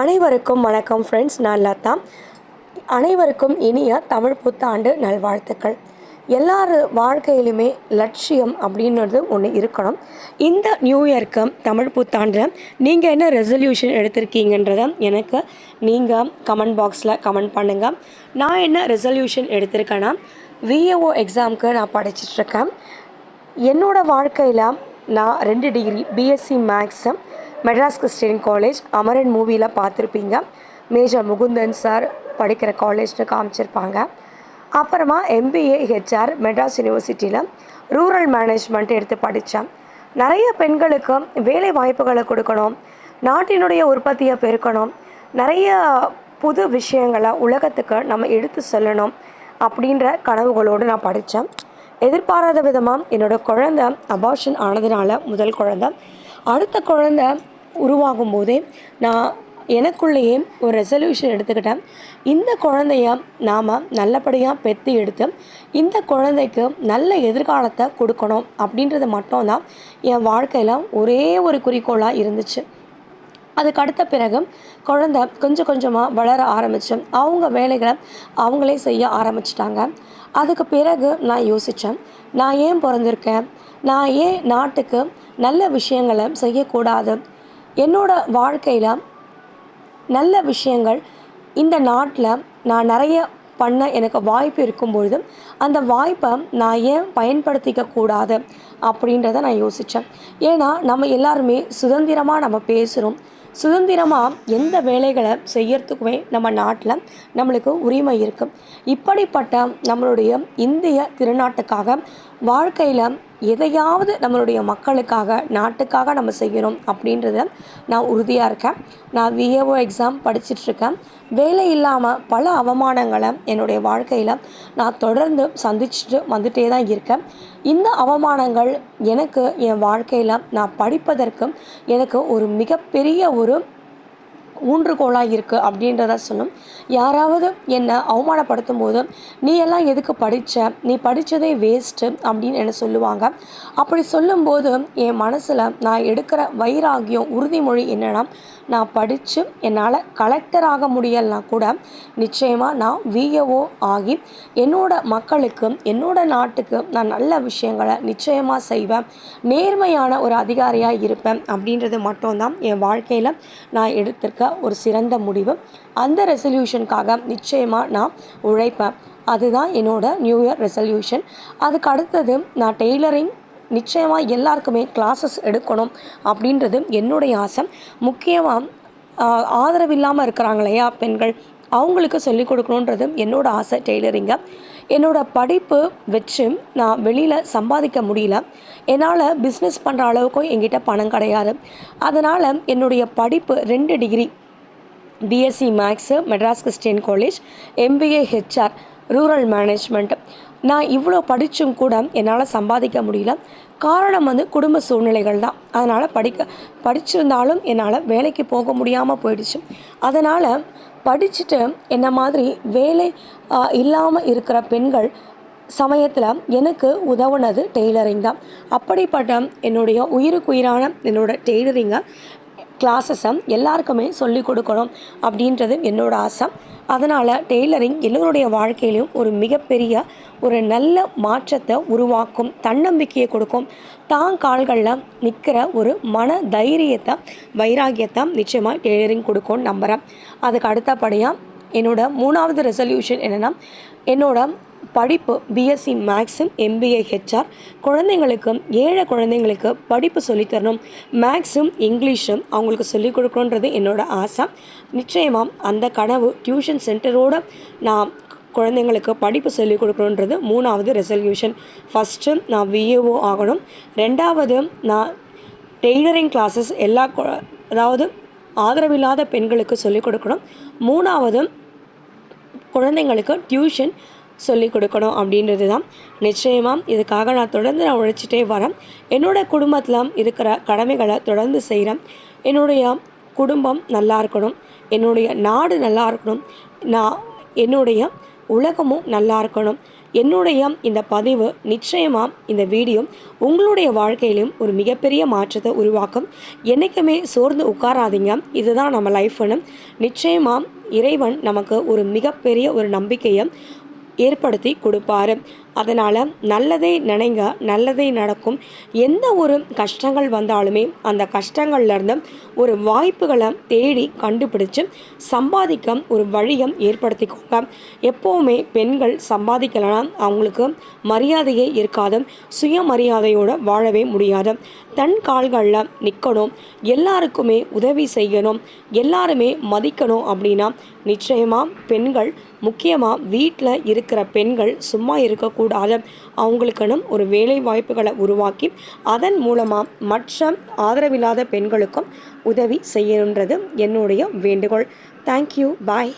அனைவருக்கும் வணக்கம் ஃப்ரெண்ட்ஸ் நான் லதா. அனைவருக்கும் இனிய தமிழ் புத்தாண்டு நல்வாழ்த்துக்கள். எல்லார் வாழ்க்கையிலுமே லட்சியம் அப்படின்றது ஒன்று இருக்கணும். இந்த நியூ இயர்க்கு தமிழ் புத்தாண்டில் நீங்கள் என்ன ரெசல்யூஷன் எடுத்திருக்கீங்கன்றத எனக்கு நீங்கள் கமெண்ட் பாக்ஸில் கமெண்ட் பண்ணுங்கள் நான் என்ன ரெசல்யூஷன் எடுத்திருக்கேன்னா விஏஓ எக்ஸாமுக்கு நான் படிச்சிட்ருக்கேன் என்னோடய வாழ்க்கையில் நான் ரெண்டு degree BSc maths Madras Christian college Amaran மூவியில் பார்த்துருப்பீங்க. மேஜர் முகுந்தன் சார் படிக்கிற காலேஜ்னு காமிச்சிருப்பாங்க. அப்புறமா எம்பிஏ ஹெச்ஆர் மெட்ராஸ் யூனிவர்சிட்டியில் ரூரல் மேனேஜ்மெண்ட் எடுத்து படித்தேன் நிறைய பெண்களுக்கு வேலை வாய்ப்புகளை கொடுக்கணும் நாட்டினுடைய உற்பத்தியை பெருக்கணும் நிறைய புது விஷயங்களை உலகத்துக்கு நம்ம எடுத்து செல்லணும் அப்படின்ற கனவுகளோடு நான் படித்தேன் எதிர்பாராத விதமாக என்னோடய குழந்த அபார்ஷன் ஆனதுனால முதல் குழந்த. அடுத்த குழந்த உருவாகும் போதே நான் எனக்குள்ளேயே ஒரு ரெசல்யூஷன் எடுத்துக்கிட்டேன். இந்த குழந்தைய நாம் நல்லபடியாக பெற்று எடுத்து இந்த குழந்தைக்கு நல்ல எதிர்காலத்தை கொடுக்கணும் அப்படின்றது மட்டும்தான் என் வாழ்க்கையில் ஒரே ஒரு குறிக்கோளாக இருந்துச்சு. அதுக்கு அடுத்த பிறகு குழந்த கொஞ்சம் கொஞ்சமாக வளர ஆரம்பித்து அவங்க வேலைகளை அவங்களே செய்ய ஆரம்பிச்சிட்டாங்க. அதுக்கு பிறகு நான் யோசித்தேன் நான் ஏன் பிறந்திருக்கேன்? நான் ஏன் நாட்டுக்கு நல்ல விஷயங்களை செய்யக்கூடாது. என்னோட வாழ்க்கையில் நல்ல விஷயங்கள் இந்த நாட்டில் நான் நிறைய பண்ண எனக்கு வாய்ப்பு இருக்கும் பொழுது அந்த வாய்ப்பை நான் ஏன் பயன்படுத்திக்க கூடாது அப்படின்றத நான் யோசித்தேன் ஏன்னா நம்ம எல்லாருமே சுதந்திரமாக நம்ம பேசுகிறோம் சுதந்திரமாக எந்த வேலைகளை செய்யறதுக்குமே நம்ம நாட்டில் நம்மளுக்கு உரிமை இருக்குது இப்படிப்பட்ட நம்மளுடைய இந்திய திருநாட்டுக்காக வாழ்க்கையில் எதையாவது நம்மளுடைய மக்களுக்காக நாட்டுக்காக நம்ம செய்யணும் அப்படின்றத நான் உறுதியாக இருக்கேன். நான் விஏஓ எக்ஸாம் படிச்சிட்ருக்கேன் வேலை இல்லாமல் பல அவமானங்களை என்னுடைய வாழ்க்கையில் நான் தொடர்ந்து சந்திச்சுட்டு வந்துட்டே தான் இருக்கேன். இந்த அவமானங்கள் எனக்கு என் வாழ்க்கையில் நான் படிப்பதற்கு எனக்கு ஒரு மிகப்பெரிய ஒரு ஊன்றுகோலாக இருக்குது அப்படின்றத சொன்னோம். யாராவது என்னை அவமானப்படுத்தும் போது நீ எல்லாம் எதுக்கு படித்த நீ படித்ததே வேஸ்ட்டு அப்படின்னு என்ன சொல்லுவாங்க. அப்படி சொல்லும்போது என் மனசில் நான் எடுக்கிற வைராகியம் உறுதிமொழி என்னென்னா நான் படித்து என்னால் கலெக்டர் ஆக முடியலனா கூட நிச்சயமாக நான் விஏஓ ஆகி என்னோட மக்களுக்கு என்னோட நாட்டுக்கு நான் நல்ல விஷயங்களை நிச்சயமாக செய்வேன். நேர்மையான ஒரு அதிகாரியாக இருப்பேன் அப்படின்றது மட்டும்தான் என் வாழ்க்கையில் நான் எடுத்திருக்க ஒரு சிறந்த முடிவு. அந்த ரெசல்யூஷனுக்காக நிச்சயமாக நான் உழைப்பேன். அதுதான் என்னோட நியூ இயர் ரெசல்யூஷன் அதுக்கு அடுத்தது நான் டெய்லரிங் நிச்சயமாக எல்லாருக்குமே கிளாஸஸ் எடுக்கணும் அப்படின்றது என்னுடைய ஆசை. முக்கியமாக ஆதரவு இல்லாமல் இருக்கிறாங்க இல்லையா பெண்கள்? அவங்களுக்கு சொல்லிக் கொடுக்கணுன்றது என்னோடய ஆசை டெய்லரிங்கை என்னோடய படிப்பு வச்சு நான் வெளியில் சம்பாதிக்க முடியல. என்னால் பிஸ்னஸ் பண்ணுற அளவுக்கும் எங்கிட்ட பணம் கிடையாது. அதனால் என்னுடைய படிப்பு ரெண்டு degree BSc maths Madras Christian college MBA HR rural management நான் இவ்வளோ படித்தும் கூட என்னால் சம்பாதிக்க முடியல. காரணம் வந்து குடும்ப சூழ்நிலைகள் தான். அதனால் படிக்க படிச்சிருந்தாலும் என்னால் வேலைக்கு போக முடியாமல் போயிடுச்சு. அதனால் படிச்சுட்டு என்ன மாதிரி வேலை இல்லாமல் இருக்கிற பெண்கள் சமயத்தில் எனக்கு உதவுனது டெய்லரிங் தான். அப்படிப்பட்ட என்னுடைய உயிருக்குயிரான என்னோடய என்னோட டெய்லரிங்கை கிளாஸஸை எல்லாருக்குமே சொல்லிக் கொடுக்கணும் அப்படின்றது என்னோடய ஆசை. அதனால் டெய்லரிங் எல்லோருடைய வாழ்க்கையிலையும் ஒரு மிகப்பெரிய ஒரு நல்ல மாற்றத்தை உருவாக்கும் தன்னம்பிக்கையை கொடுக்கும். தான் கால்களில் நிற்கிற ஒரு மன தைரியத்தை வைராகியத்தை நிச்சயமாக டெய்லரிங் கொடுக்கும்னு நம்புகிறேன் அதுக்கு அடுத்தபடியாக என்னோடய மூணாவது ரெசல்யூஷன் என்னென்னா என்னோட படிப்பு பிஎஸ்சி மேக்ஸும் எம்பிஏ ஹெச்ஆர் குழந்தைங்களுக்கு ஏழை குழந்தைங்களுக்கு படிப்பு சொல்லித்தரணும். மேக்ஸும் இங்கிலீஷும் அவங்களுக்கு சொல்லிக் கொடுக்கணுன்றது என்னோடய ஆசை. நிச்சயமாக அந்த கனவு டியூஷன் சென்டரோடு நான் குழந்தைங்களுக்கு படிப்பு சொல்லிக் கொடுக்கணுன்றது மூணாவது ரெசல்யூஷன் ஃபஸ்ட்டு நான் விஏஓ ஆகணும். ரெண்டாவது நான் டெய்லரிங் கிளாஸஸ் எல்லா அதாவது ஆதரவில்லாத பெண்களுக்கு சொல்லிக் கொடுக்கணும். மூணாவது குழந்தைங்களுக்கு டியூஷன் சொல்லிக் கொடுக்கணும் அப்படின்றது தான். நிச்சயமாக இதுக்காக நான் தொடர்ந்து நான் உழைச்சிட்டே வரேன். என்னோடய குடும்பத்தில் இருக்கிற கடமைகளை தொடர்ந்து செய்கிறேன் என்னுடைய குடும்பம் நல்லா இருக்கணும். என்னுடைய நாடு நல்லா இருக்கணும். நான் என்னுடைய உலகமும் நல்லா இருக்கணும். என்னுடைய இந்த பதிவு நிச்சயமாக இந்த வீடியோ உங்களுடைய வாழ்க்கையிலும் ஒரு மிகப்பெரிய மாற்றத்தை உருவாக்கும். என்றைக்குமே சோர்ந்து உட்காராதீங்க. இதுதான் நம்ம லைஃப்னு நிச்சயமாக இறைவன் நமக்கு ஒரு மிகப்பெரிய ஒரு நம்பிக்கையை ஏற்படுத்தி கொடுப்பாரு. அதனால் நல்லதே நினைங்க நல்லதே நடக்கும். எந்த ஒரு கஷ்டங்கள் வந்தாலுமே அந்த கஷ்டங்கள்லேருந்து ஒரு வாய்ப்புகளை தேடி கண்டுபிடிச்சு சம்பாதிக்க ஒரு வழியம் ஏற்படுத்திக்கோங்க. எப்போவுமே பெண்கள் சம்பாதிக்கலைன்னா அவங்களுக்கு மரியாதையே இருக்காது. சுயமரியாதையோடு வாழவே முடியாது. தன் கால்களில் நிற்கணும் எல்லாருக்குமே உதவி செய்யணும். எல்லாருமே மதிக்கணும் அப்படின்னா நிச்சயமாக பெண்கள் முக்கியமாக வீட்டில் இருக்கிற பெண்கள் சும்மா இருக்கக்கூடாது. அவங்களுக்குன்னு ஒரு வேலை வாய்ப்புகளை உருவாக்கி அதன் மூலமாக மற்ற ஆதரவில்லாத பெண்களுக்கும் உதவி செய்யணுன்றது என்னுடைய வேண்டுகோள். Thank you bye